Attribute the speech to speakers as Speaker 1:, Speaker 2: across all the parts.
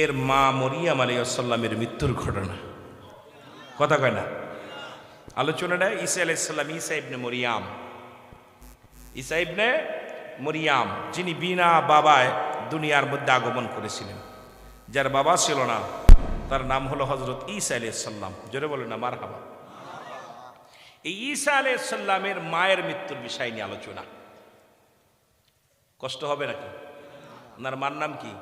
Speaker 1: এর মা মরিয়াম আলাইসাল্লামের মৃত্যুর ঘটনা। কথা কয় না? আলোচনাটা ঈসা আলাইসাল্লাম ঈসা ইবনে মরিয়াম। ঈসা ইবনে মরিয়াম, যিনি বিনা বাবায় দুনিয়ার মধ্যে আগমন করেছিলেন। যার বাবা ছিল না, তার নাম হলো হজরত ঈসা আলাইসাল্লাম জোরে বলে না মার হাবা এই ঈসা আলাইসাল্লামের মায়ের মৃত্যুর বিষয় নিয়ে আলোচনা। কষ্ট হবে নাকি? ওনার মার নাম কি?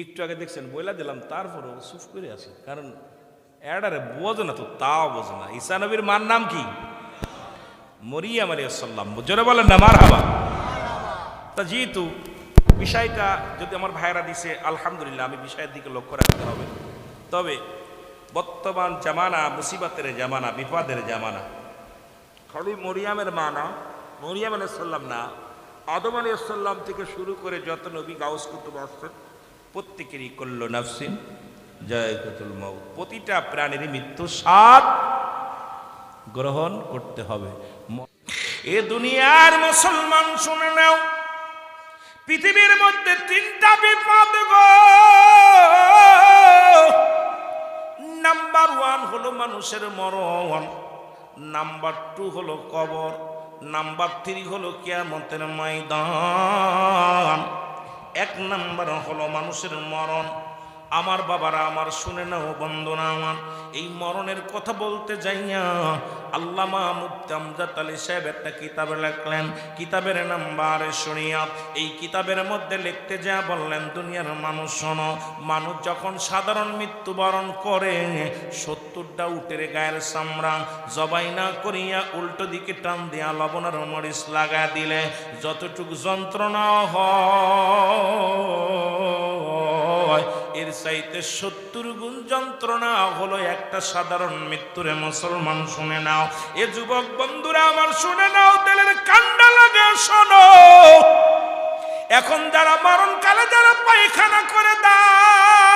Speaker 1: একটু আগে দেখছেন, বইলা দিলাম, তারপরও চুপ করে আছে। কারণ এডারে বোঝো না তো তাও বোঝো না। ঈসা নবীর মার নাম কি? মরিয়াম আলিয়াল্লাম জোরে বলেন না মার হাবা তা যেহেতু বিষয়টা যদি আমার ভাইরা দিছে, আলহামদুলিল্লাহ, আমি বিষয়ের দিকে লক্ষ্য রাখতে হবে। তবে বর্তমান জামানা, মুসিবতের জামানা, বিপদের জামানা, খালি মরিয়ামের মা না, মরিয়াম আলাইসাল্লাম না, আদম আলাইসাল্লাম থেকে শুরু করে যত নবী গাউস কুতুব আসছেন প্রত্যেকেরই করল নাফসিন জয় কুতুল মৌ প্রতিটা প্রাণীরই মৃত্যু সাত গ্রহণ করতে হবে। এ দুনিয়ার মুসলমান শুনে নাও, পৃথিবীর মধ্যে তিনটা বিপদ গো। নাম্বার ওয়ান হলো মানুষের মরণ নাম্বার টু হলো কবর নাম্বার থ্রি হলো কেয়ামতের ময়দান। এক নাম্বার হলো মানুষের মরণ। আমার বাবারা আমার শুনে নাও বন্ধনা আমার। এই মরণের কথা বলতে যাইয়া আল্লামা মুফতি আলী সাহেব একটা কিতাবে লিখলেন। কিতাবের নাম্বার শুনিয়া এই কিতাবের মধ্যে লিখতে যা বললেন, দুনিয়ার মানুষ শোনো, মানুষ যখন সাধারণ মৃত্যুবরণ করে, সত্তরটা উটের গায়ের চামড়া জবাই না করিয়া উল্টো দিকে টান দিয়া লবণের মরিচ লাগা দিলে, যতটুকু যন্ত্রণা হয় এর চাইতে সত্তর গুণ যন্ত্রণা হলো একটা সাধারণ মৃত্যুরে মুসলমান শুনে নাও। এ যুবক বন্ধুরা আমার শুনে নাও, তেলের কান্ডা লাগে, শোনো। এখন যারা মরণকালে যারা পায়খানা করে দেয়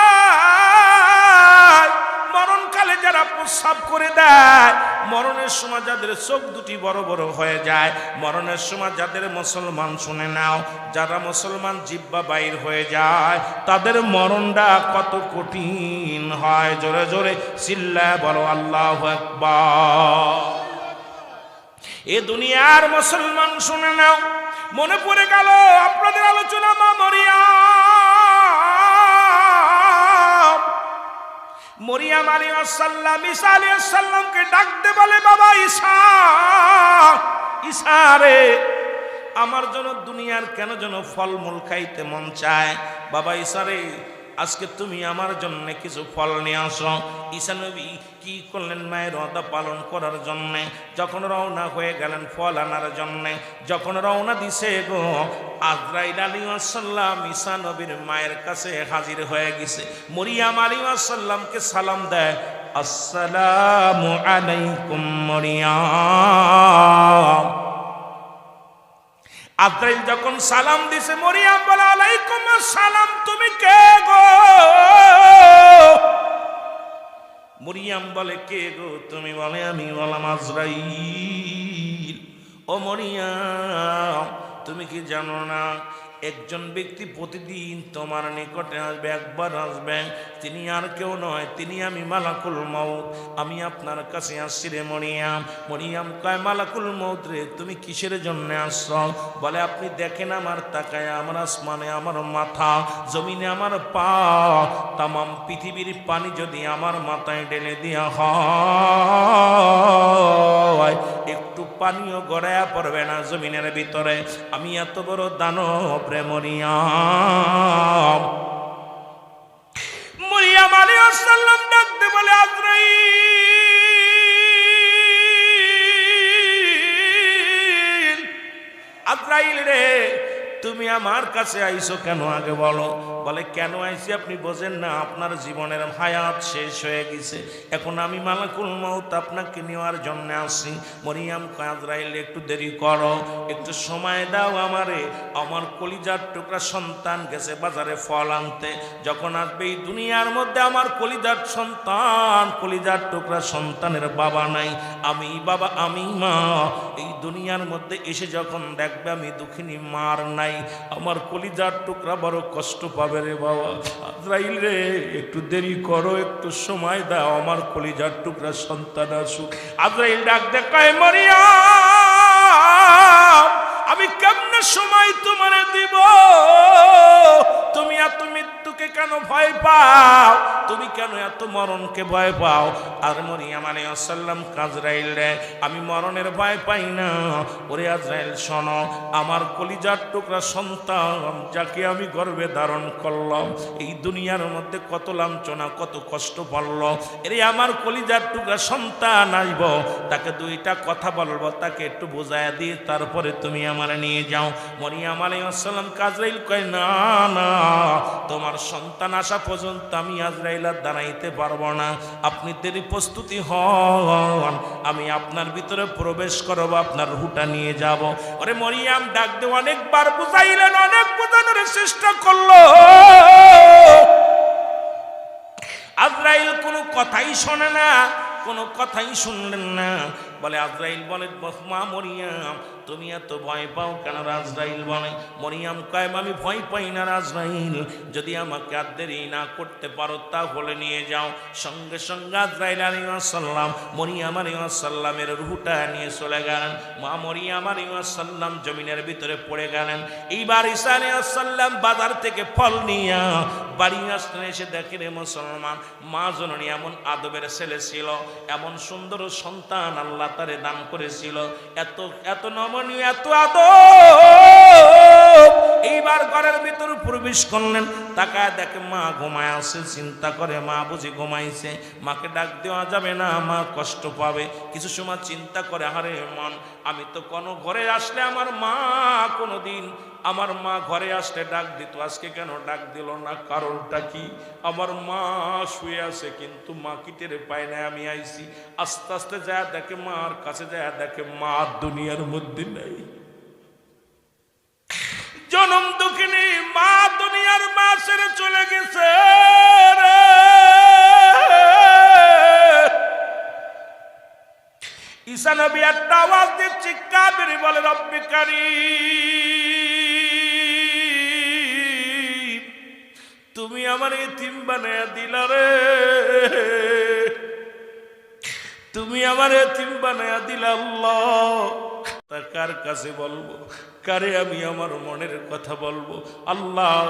Speaker 1: যারা প্রস্রাব করে দেয়, মরণের সময় যাদের চোখ দুটি বড় বড় হয়ে যায়, মরণের সময় যাদের মুসলমান শুনে নাও, যারা মুসলমান জিব্বা বাইর হয়ে যায়, তাদের মরণটা কত কঠিন হয়? জোরে জোরে চিল্লা বলো, আল্লাহ এ দুনিয়ার মুসলমান শুনে নাও, মনে পড়ে গেল, আপনাদের আলোচনা আসাল্লাম ঈসা আলী আসাল্লামকে ডাকতে বলে, বাবা ঈসা ঈসা রে, আমার জন্য দুনিয়ার কেন যেন ফলমূল খাইতে মন চায়? বাবা ঈসা রে আজকে তুমি আমার জন্য কিছু ফল নিয়ে আসো। ঈসা নবী কি করলেন মায়ের অদা পালন করার জন্যে? যখন রওনা হয়ে গেলেন ফল আনার জন্যে, যখন রওনা দিছে গো, আজরাইল আলী আসাল্লাম ঈসা নবীর মায়ের কাছে হাজির হয়ে গেছে। মরিয়াম আলী আসাল্লামকে সালাম দেয়, আসসালামু আলাইকুম মরিয়াম। আদ্রাইল যখন সালাম দিছে মরিয়াম বলে, আলাইকুম সালাম তুমি কে গো? মরিয়াম বলে, কে গো তুমি? বলে, আমি বললাম আজরাইল। ও মরিয়াম, তুমি কি জানো না একজন ব্যক্তি প্রতিদিন তোমার নিকটে আসবে, একবার আসবেন তিনি আর কেউ নয়, তিনি আমি মালাকুল মৌত আমি আপনার কাছে আসছি রে মরিয়াম। মরিয়াম কয়, মালাকুল মৌত রে, তুমি কিসের জন্য আসছ? বলে, আপনি দেখেন আমার তাকায়, আমার আসমানে আমার মাথা, জমিনে আমার পা। তামাম পৃথিবীর পানি যদি আমার মাথায় ঢেলে দেওয়া হয় পানিও গড়ায়া পড়বে না জমিনের ভিতরে। আমি এত বড় দানব রে মরিয়াম মরিয়াম আলী আসাল্লাম ডাকতে বলে, আজরাইল। আজরাইল রে, তুমি আমার কাছে আইছো কেন আগে বলো। বলে, কেন আইসি আপনি বোঝেন না, আপনার জীবনের হায়াত শেষ হয়ে গেছে। এখন আমি মালাকুল মৌত আপনাকে নেওয়ার জন্য আসি। মরিয়াম কাজরাইল একটু দেরি করো, একটু সময় দাও আমারে। আমার কলিজার টুকরা সন্তান গেছে বাজারে ফল আনতে। যখন আসবে এই দুনিয়ার মধ্যে আমার কলিজার সন্তান, কলিজার টুকরা সন্তানের বাবা নাই। আমি বাবা, আমি মা। এই দুনিয়ার মধ্যে এসে যখন দেখবে আমি দুঃখিনী মার নাই। আমার কলিজার টুকরা বড় কষ্ট পাবে রে বাবা, আজরাইল রে, একটু দেরি করো, একটু সময় দাও, আমার কলিজার টুকরা সন্তান আসুক। আজরাইল ডাক দেখায় মরিয়া আমি কেমনে সময় তোমার দিব। তুমি এত মৃত্যুকে কেন ভয় পাও? তুমি কেন এত মরণকে ভয় পাও? আর মরিয়াম আলী আসাল্লাম কাজরাইল রে, আমি মরণের ভয় পাই না। ওরে আজরাইল, শোনো, আমার কলিজার টুকরা সন্তান যাকে আমি গর্বে ধারণ করলাম, এই দুনিয়ার মধ্যে কত লাঞ্ছনা, কত কষ্ট পড়ল এরে আমার কলিজার টুকরা সন্তান আসব তাকে দুইটা কথা বলব, তাকে একটু বোঝায় দিয়ে তারপরে তুমি আমার নিয়ে যাও। মরিয়াম আলী আসসালাম কাজরাইল কয়, না না, তোমার সন্তান আসা পর্যন্ত আমি আজরাইল আর দাঁড়াইতে পারব না। আপনি দেরি প্রস্তুতি হন। আমি আপনার ভিতরে প্রবেশ করব, আপনার হুটা নিয়ে যাব। ওরে মরিয়াম ডাক দে অনেকবার বুঝাইলেন, অনেক বোঝানোর চেষ্টা করল। আজরাইল কোনো কথাই শোনে না, কোনো কথাই শুনলেন না। বলে, আজরাইল বলে মা মরিয়াম, তুমি এত ভয় পাও কেন রাজরাইল বলে? মরিয়াম কয়, আমি ভয় পাই না রাজরাইল যদি আমাকে আর দেরি না করতে পারো, তাহলে নিয়ে যাও। সঙ্গে সঙ্গে আজরাইল আলী আসাল্লাম মরিয়াম আলী আসাল্লামের রুহুটা নিয়ে চলে গেলেন। মা মরিয়াম আলী আসাল্লাম জমিনের ভিতরে পড়ে গেলেন। এইবার ঈসা আলী আসাল্লাম বাজার থেকে ফল নিয়ে বাড়ি আসলেন এসে দেখে রে মুসলমান, মা জননী এমন আদবের ছেলে ছিল, এমন সুন্দর সন্তান আল্লাহ তারে দান করেছিল। এত এত নমনীয়, এত আদব! এইবার ঘরের ভিতর প্রবেশ করলেন, তাকায় দেখে মা ঘুমায় আছে, চিন্তা করে মা বুঝি ঘুমাইছে। মাকে ডাক দেওয়া যাবে না, মা কষ্ট পাবে। কিছু সময় চিন্তা করে আরে মন, আমি তো কোনো ঘরে আসলে আমার মা কোনো দিন আমার মা ঘরে আসলে ডাক দিত। আজকে কেন ডাক দিল না? কারণটা কি? আমার মা শুয়ে আছে, কিন্তু মা কি টেরে পায় না? আমি আইছি, আস্তে আস্তে যায় দেখে মার কাছে যায় দেখে মা দুনিয়ার মধ্যে নেই। জনম দুঃখিনী, মা দুনিয়ার মা সেরে চলে গেছে রে। ঈসা নবী একটা আওয়াজ দিয়ে চিৎকার করে বলে, রব্বি তুমি আমার এতিম বানায় দিলা রে। তুমি আমার এতিম বানায় দিলা আল্লাহ। তা কার কাছে বলব? কারে আমি আমার মনের কথা বলব? আল্লাহ,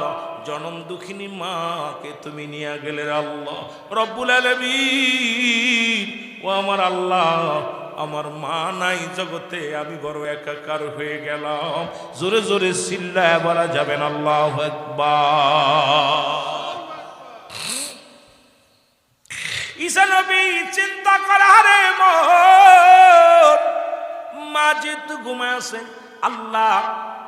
Speaker 1: জনম দুঃখিনী মাকে তুমি নিয়ে গেলে আল্লাহ। রব্বুল আলমিন, ও আমার আল্লাহ আমার মা নাই জগতে, আমি বড় একাকার হয়ে গেলাম। জোরে জোরে চিল্লায় বলা যাবেন আল্লাহ ঈসা নবী চিন্তা করা রে মা যেহেতু ঘুমায় আছে। আল্লাহ,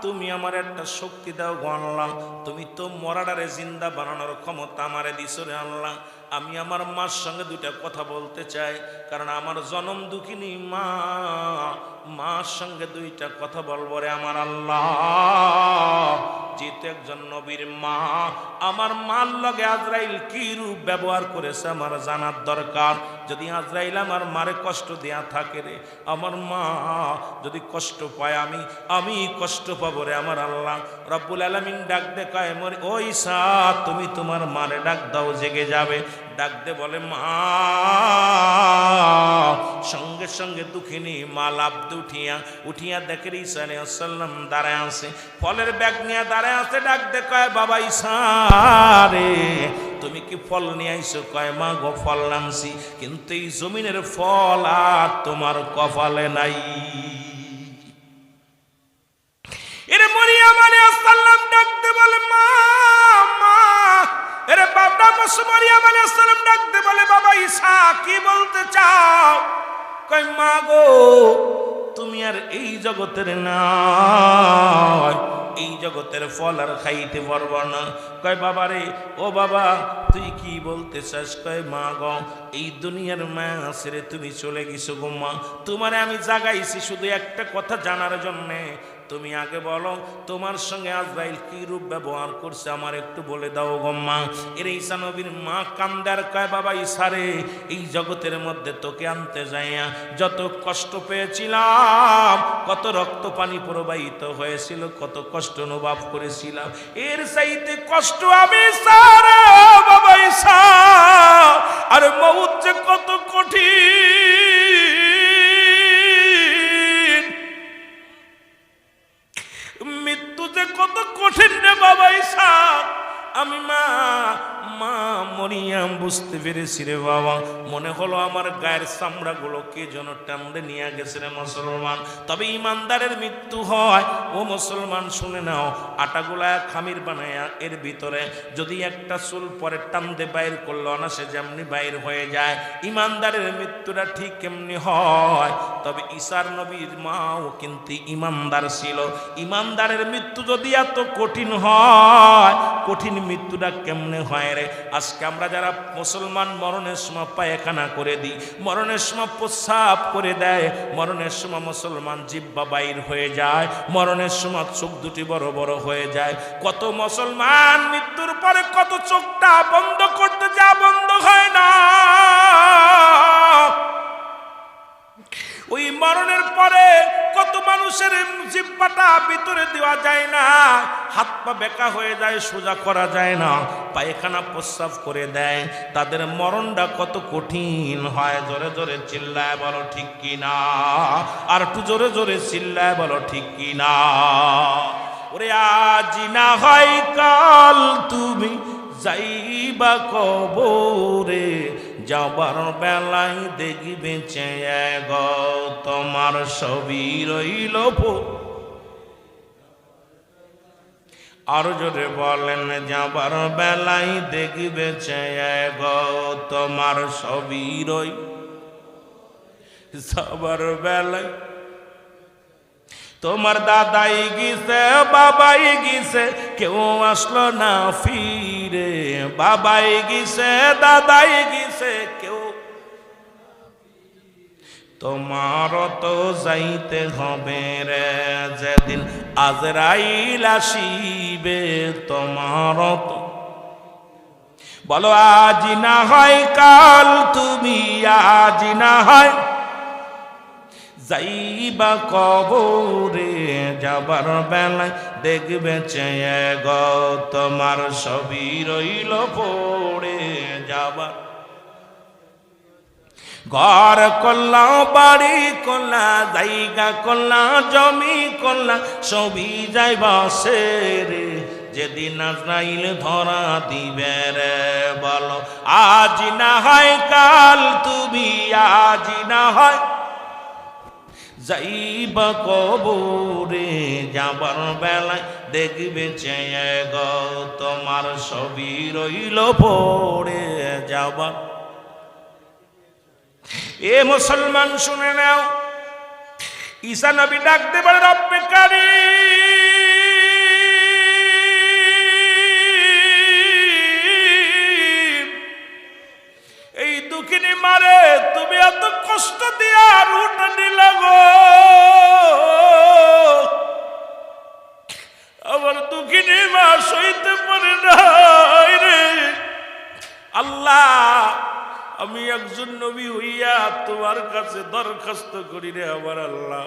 Speaker 1: তুমি আমার একটা শক্তি দাও গণলাম তুমি তো মরাডারে জিন্দা বানানোর ক্ষমতা আমারে দিছো রে আল্লাহ। আমি আমার মার সঙ্গে দুইটা কথা বলতে চাই, কারণ আমার জনম দুঃখিনী মা, মার সঙ্গে দুইটা কথা বলব রে আমার আল্লাহ। যেহেতু একজন নবীর মা। আমার মার লগে আজরাইল কি রূপ ব্যবহার করেছে আমার জানার দরকার। যদি আজরাইল আমার মারে কষ্ট দেয়া থাকে রে, আমার মা যদি কষ্ট পায় আমি আমি কষ্ট পাবো রে আমার আল্লাহ। রব্বুল আলমিন ডাক দেখায়, মরে, ওই সা তুমি তোমার মারে ডাক দাও, জেগে যাবে। ডাক দে বলে, মা। সঙ্গে সঙ্গে দুঃখিনী মা লাভদে উঠিয়া উঠিয়া দেখে ঈসা আলাইসাল্লাম দাঁড়ায় আছে। ফলের ব্যাগ নিয়ে দাঁড়ায় আছে, ডাক দে, কয় বাবা ঈসা রে, তুমি কি ফল নিয়ে আইসো কয় মা গো, ফল নামছি কিন্তু এই জমিনের ফল আর তোমার কপালে নাই। বাবা কি বলতে চাও? মা গো, তুমি আর এই জগতের এই জগতের ফল আর খাইতে পারব না। কয়, বাবা রে, ও বাবা, তুই কি বলতে চাস? কয়, মা গো, এই দুনিয়ার মা ছেড়ে তুমি চলে গেছো গো মা। তোমারে আমি জাগাইছি শুধু একটা কথা জানার জন্যে। তুমি আগে বলো, তোমার সঙ্গে আজরাইল কি রূপ ব্যবহার করছে আমার একটু বলে দাও গম্মা এর ঈসা নবীর মা কান্দার কয়, বাবা ইসারে এই জগতের মধ্যে তোকে আনতে যাইয়া যত কষ্ট পেয়েছিলাম, কত রক্ত পানি প্রবাহিত হয়েছিল, কত কষ্ট অনুভব করেছিলাম। এর চাইতে কষ্ট আমি সারা বাবা ঈশা আর মৌত যে কত কঠিন কত কঠিন রে বাবা ইসা আমি মা মরিয়াম, বুঝতে পেরেছি রে বাবা। মনে হলো আমার গায়ের চামড়াগুলো কে যেন টানতে নিয়ে গেছে রে মুসলমান। তবে ইমানদারের মৃত্যু হয়। ও মুসলমান, শুনে নাও, আটাগুলা খামির বানায়া এর ভিতরে যদি একটা চুল পরে টানতে বাইর করল না, সে যেমনি বাইর হয়ে যায়। ইমানদারের মৃত্যুটা ঠিক কেমনি হয়। তবে ঈশার নবীর মাও কিন্তু ইমানদার ছিল। ইমানদারের মৃত্যু যদি এত কঠিন হয়, কঠিন মৃত্যুটা কেমনে হয় রে? আজকে আমরা যারা মুসলমান, মরণের সময় পায়খানা করে দিই, মরণের সময় প্রস্রাব করে দেয়, মরণের সময় মুসলমান জিব্বা বাইর হয়ে যায়, মরণের সময় চোখ দুটি বড় বড় হয়ে যায়। কত মুসলমান মৃত্যুর পরে কত চোখটা বন্ধ করতে যা বন্ধ হয় না। ওই মরণের পরে কত মানুষের জিব্বাটা ভিতরে দেওয়া যায় না। হাত পা বেকা হয়ে যায়, সোজা করা যায় না। পায়খানা প্রস্রাব করে দেয়। তাদের মরণটা কত কঠিন হয়, জোরে জোরে চিল্লায় বলো, ঠিক কি না আর একটু জোরে জোরে চিল্লায় বলো, ঠিক কি না ওরে আজ না হয় কাল তুমি যাইবা কবরে, যাবার বেলায় দেখবে চেয়ে গ তোমার ছবি রইল আর জোরে বলেন যাবার বেলায় দেখবে গ তোমার ছবি রই। যাবার বেলায় তোমার দাদাই গিছে বাবাই গিছে কেউ আসলো না ফিরে। বাবাই গিছে দাদাই গিছে কেউ তোমার তো যাইতে হবে রে, যেদিন আজরাইল আসিবে তোমার তো। বলো, আজ না হয় কাল, তুমি আজ না হয় যাইবা কবরে, যাবার বেলায় দেখবে চেয়ে গ, তোমার ছবি রইল পড়ে যাবার। ঘর করলা বাড়ি করলা জায়গা করলা জমি করলা সবই যাইবা সে রে যেদিন আজরাইল ধরা দিবে রে বলো, আজ না হয় কাল, তুমি আজ না হয় যাইবা কবরে, যাবার বেলায় দেখবে চেয়ে গ, তোমার ছবি রইল পড়ে যাবার। এ মুসলমান শুনে নাও। ঈসা নবী ডাকতে পারে রব্বে কারিম, এই দুঃখিনী মারে, তুমি এত কষ্ট দিয়া রুটা নিলা গো। আমার দুঃখিনী মা সইতে পারে রে। আল্লাহ আমি একজন নবী হইয়া তোমার কাছে দরখাস্ত করি রে আমার আল্লাহ।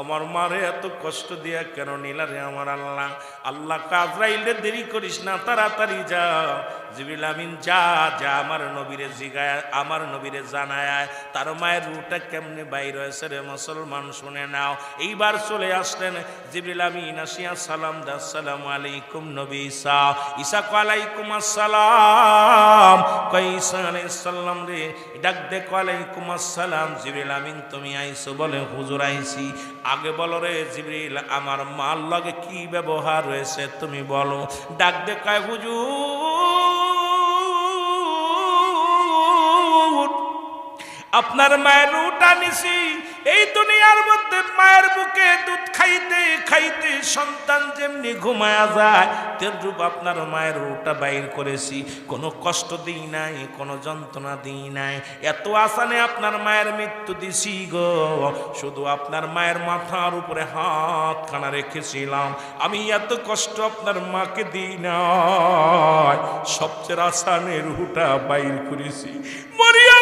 Speaker 1: আমার মারে এত কষ্ট দিয়া কেন নিলা রে আমার আল্লাহ? আল্লাহ কাজরাইলে দেরি করিস না, তাড়াতাড়ি যা। জিবিল আমিন, যা যা আমার নবীরে জিগায়, আমার নবীরে জানায়, তার মায়ের রুটা কেমনে বাইর হয়েছে রে মুসলমান শুনে নাও। এইবার চলে আসলেন জিবিল আমিন, আসিয়া সালাম দা, আসসালামু আলাইকুম নবী ঈসা। ঈসা আলাইকুম আসসালাম। ঈসা আলাইহিস সালাম ডাক দে আলাইকুম আসসালাম। জিবরিল আমিন, তুমি আইসো বলে হুজুর আইসি আগে বলো রে জিবরিল, আমার মাল লগে কি ব্যবহার হয়েছে তুমি বলো। ডাক দে, কয় হুজুর আপনার মায়ের রুটা নিছি এই দুনিয়ার মধ্যে মায়ের বুকে দুধ খাইতে খাইতে সন্তান যেমনি ঘুমায়া যায় তেরূপ আপনার মায়ের রুটা বাইর করেছি। কোনো কষ্ট দিই নাই, কোনো যন্ত্রণা দিই নাই। এত আসানে আপনার মায়ের মৃত্যু দিছি গো। শুধু আপনার মায়ের মাথার উপরে হাত খানা রেখেছিলাম। আমি এত কষ্ট আপনার মাকে দিই না সবচেয়ে আসানে রুটা বাইর করেছি। মরিয়া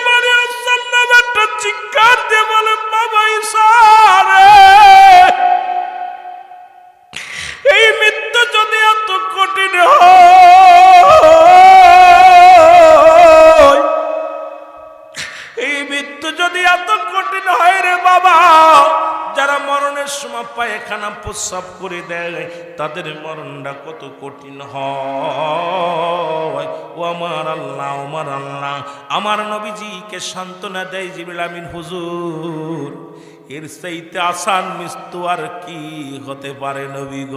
Speaker 1: মরণের সময় পায়খানা প্রস্রাব করে দেয়। তাদের মরণটা কত কঠিন হয়। ও আমার আল্লাহ আমার আল্লাহ, আমার নবীজিকে সান্ত্বনা দেয় জিবিল আমিন, হুজুর, এর চাইতে আসান মৃত্যু আর কি হতে পারে নবী গ?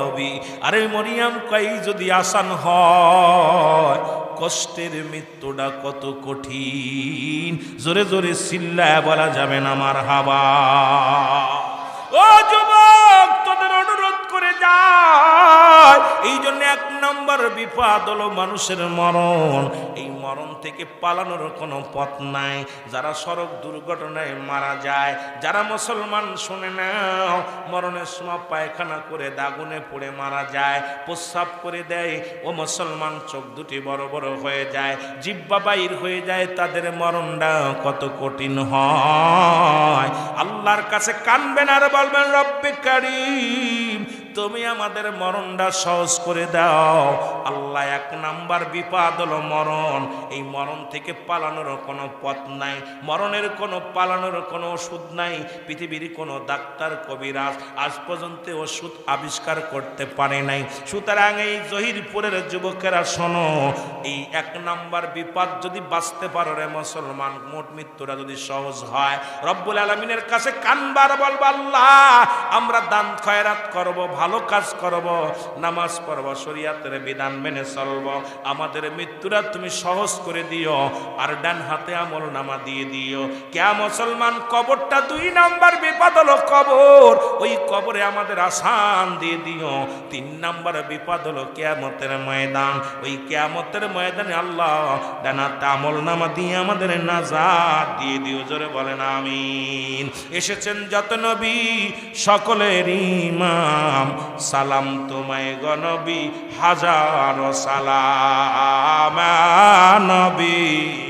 Speaker 1: নবী, আরে মরিয়াম কই যদি আসান হয় কষ্টের মৃত্যুটা কত কঠিন। জোরে জোরে চিল্লায় বলা যাবে না আমার হাবা ও যুবক, তোদের অনুরোধ করে যায় এই জন্য এক নম্বর বিপদ হলো মানুষের মরণ। এই মরণ থেকে পালানোর কোনো পথ নাই। যারা সড়ক দুর্ঘটনায় মারা যায়, যারা মুসলমান, শুনে নাও, মরণের সময় পায়খানা করে দাগুনে পড়ে মারা যায়, প্রস্রাব করে দেয়, ও মুসলমান চোখ দুটি বড় বড় হয়ে যায়, জিব্বা বাইর হয়ে যায়, তাদের মরণটা কত কঠিন হয়। আল্লাহর কাছে কানবেন আর বলবেন, রব্বে কারিম তুমি আমাদের মরণটা সহজ করে দাও। আল্লাহ এক নাম্বার বিপদ হলো মরণ। এই মরণ থেকে পালানোর কোনো পথ নাই। মরণের কোনো, পালানোর কোনো ওষুধ নাই। পৃথিবীর কোনো ডাক্তার, কবিরাজ আজ পর্যন্ত ওষুধ আবিষ্কার করতে পারে নাই। সুতরাং এই জহিরপুরের যুবকেরা শোনো, এই এক নাম্বার বিপদ যদি বাঁচতে পারো রে মুসলমান, মোট মৃত্যুটা যদি সহজ হয়, রব্বুল আলমিনের কাছে কানবার বলব, আল্লাহ, আমরা দান খয়রাত করব ভালো কাজ করব, নামাজ পড়ব, শরিয়াতের বিধান মেনে চলব। আমাদের মৃত্যুরা তুমি সহজ করে দিও আর ডান হাতে আমল নামা দিয়ে দিও। কে মুসলমান, কবরটা দুই নাম্বার বিপদ হলো কবর, ওই কবরে আমাদের আসান দিয়ে দিও। তিন নাম্বার বিপদ হলো কেয়ামতের ময়দান, ওই কেয়ামতের ময়দানে আল্লাহ ডান হাতে আমল নামা দিয়ে আমাদের নাজাদ দিয়ে দিও। জোরে বলেন, আমিন। এসেছেন যত নবী, সকলের ইমাম সালাম তোমায় গনবী হাজার সালাম নবী।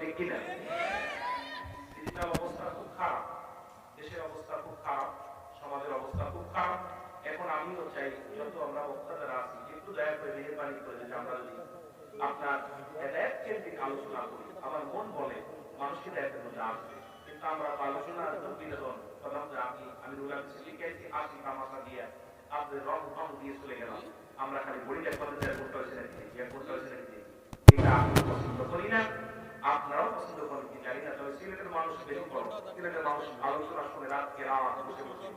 Speaker 1: ঠিক কিনা? ডিজিটাল অবস্থা খুব খারাপ, দেশের অবস্থা খুব খারাপ, সমাজের অবস্থা খুব খারাপ। এখন আমিও চাই, যত আমরা বক্তাদের আছি, একটু দয়া করে মেহরবানি করে যদি আমরা যদি আপনার হেদায়ত কেন্দ্রিক আলোচনা করি, আমার মন বলে মানুষ হেদায়তের মধ্যে আসবে। কিন্তু আমরা তো আলোচনা একদম বিনোদন আমি আমি রুলাম শিখেছি আসি তামাশা দিয়ে আপনি রং রং দিয়ে চলে গেলাম। আমরা খালি বড়ি দেখ করতে করতে হয়েছে করতে হয়েছে নাকি এটা পছন্দ করি না। আপনারাও পছন্দ করেন কি? জানি না, তবে সিলেটের মানুষ বেশি বড় সিলেটের মানুষ আলোচনা শুনে রাতকে রাত বসে বসে।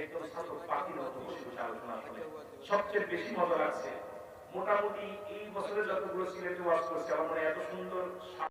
Speaker 1: একদম ছাত্র পাখির মতো বসে বসে আলোচনা শুনে সবচেয়ে বেশি মজা লাগছে, মোটামুটি এই বছরের যতগুলো সিলেটে ওয়াজ করছে, আমার মনে এত সুন্দর